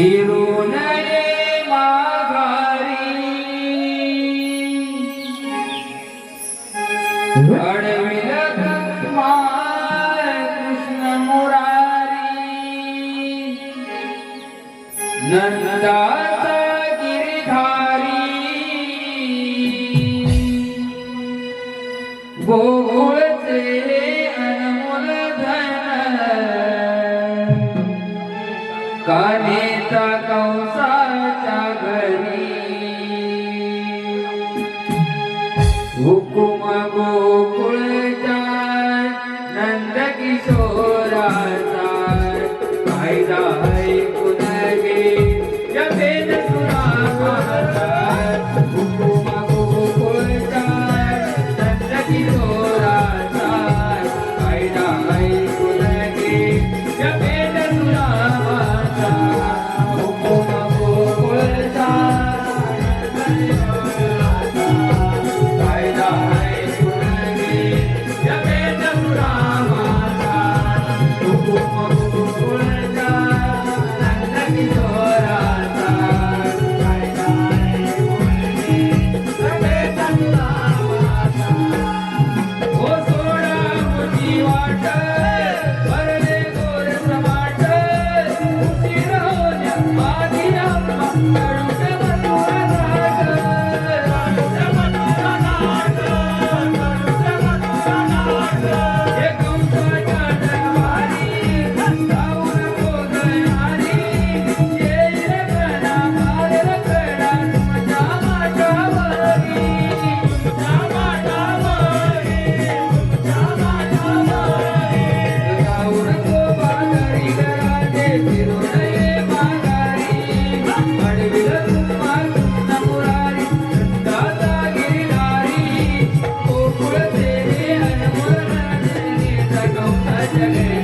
फिरून ये माघारी. अडविल कुमार कृष्ण मुरारी. नंदाचा गिरिधारी. गोकुळचे कानेचा कंसाच्या घरी. हुकुम गोकुळचा नंद किशोराचा कायदा Thank you. Thank you.